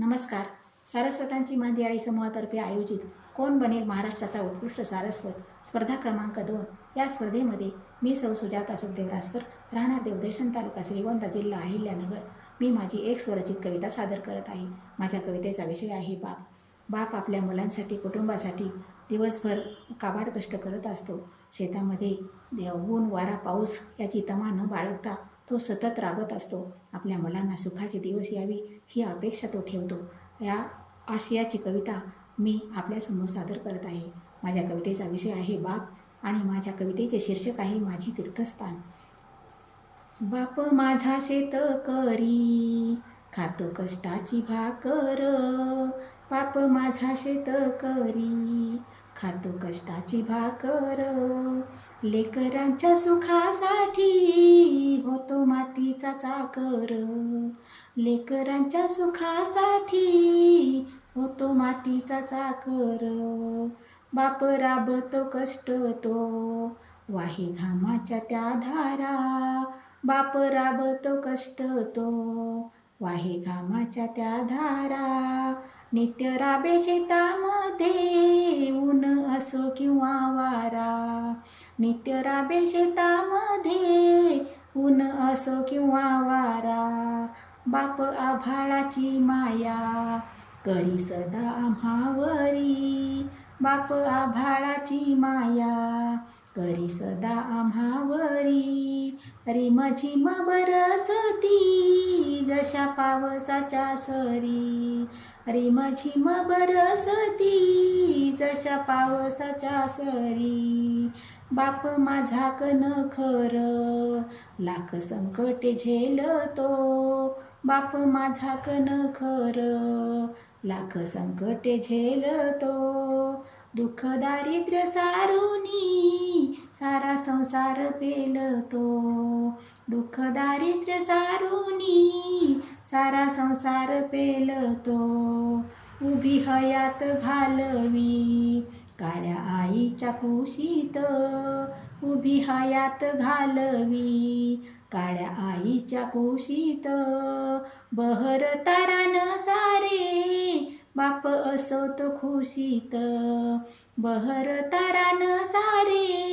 नमस्कार. सारस्वतांची मंदियाळी समूहातर्फे आयोजित कोण बनेल महाराष्ट्राचा उत्कृष्ट सारस्वत? स्पर्धा क्रमांक दोन. या स्पर्धेमध्ये मी सौ सुजाता सुखदेव रासकर राहणार देवदेशन तालुका श्रीगोंदा जिल्हा अहिल्यानगर. मी माझी एक स्वरचित कविता सादर करत आहे. माझ्या कवितेचा विषय आहे बाप. बाप आपल्या मुलांसाठी कुटुंबासाठी दिवसभर काबाड कष्ट करत असतो. शेतामध्ये ऊन वारा पाऊस याची तमा न बाळगता तो सतत राबत असतो. आपल्या मुलांना सुखाचे दिवस यावी ही अपेक्षा तो ठेवतो. या आशयाची कविता मी आपल्यासमोर सादर करत आहे. माझ्या कवितेचा विषय आहे बाप आणि माझ्या कवितेचे शीर्षक आहे माझी तीर्थस्थान. बाप माझा शेत करी खातो कष्टाची भाकर. बाप माझा शेत करी खातो कष्टाची भाकर. लेकरांच्या सुखासाठी होतो मातीचा चाकर. लेकरांच्या सुखासाठी होतो मातीचा चाकर. बाप राबतो कष्ट तो वाही घामाच्या त्या धारा. बाप राबतो कष्ट तो वाहे घामाच्या त्या धारा. नित्य राबे शेतामध्ये ऊन वारा. नित्य राबे शेतामध्ये ऊन असो किंवा वारा बाप आभाळाची माया करी सदा आम्हावरी. बाप आभाळाची माया करी सदा आम्हावरी. रिम झिम बरसती जशा पावसाच्या सरी रिम झिम बरसती जशा पावसाच्या सरी. बाप माझा कन खर लाख संकटे झेलतो. बाप माझा कन खर लाख संकटे झेलतो. दुःख दारिद्र्य सारुनी सारा संसार पेलतो. दुःख दारिद्र्य सारुनी सारा संसार पेल तो उभी हयात घालवी. काळ्या आईच्या कुशीत उभी हयात घालवी. काळ्या आईच्या कुशीत बहर तारान सारे. बाप असो तो खुशीत बहर तारान सारे.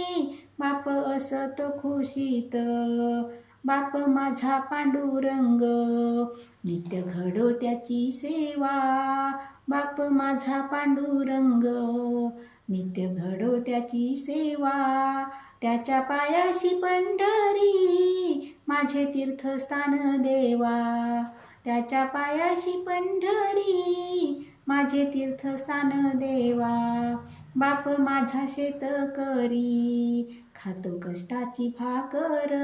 बाप असो तो खुशीत बाप माझा पांडुरंग. नित्य घडो त्याची सेवा. बाप माझा पांडुरंग. नित्य घडो त्याची सेवा. त्याच्या पायाशी पंढरी माझे तीर्थस्थान देवा. त्याच्या पायाशी पंढरी माझे तीर्थस्थान देवा. बाप माझा शेतकरी खातो कष्टाची भाकर.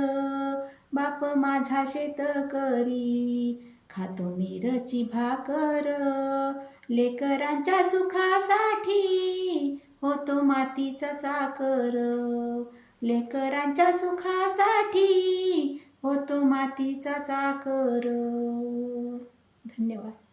बाप माझा शेत करी खातो मीरची भाकर. लेकरांच्या सुखासाठी होतो मातीचा चाकर. लेकरांच्या सुखासाठी होतो मातीचा चाकर. धन्यवाद.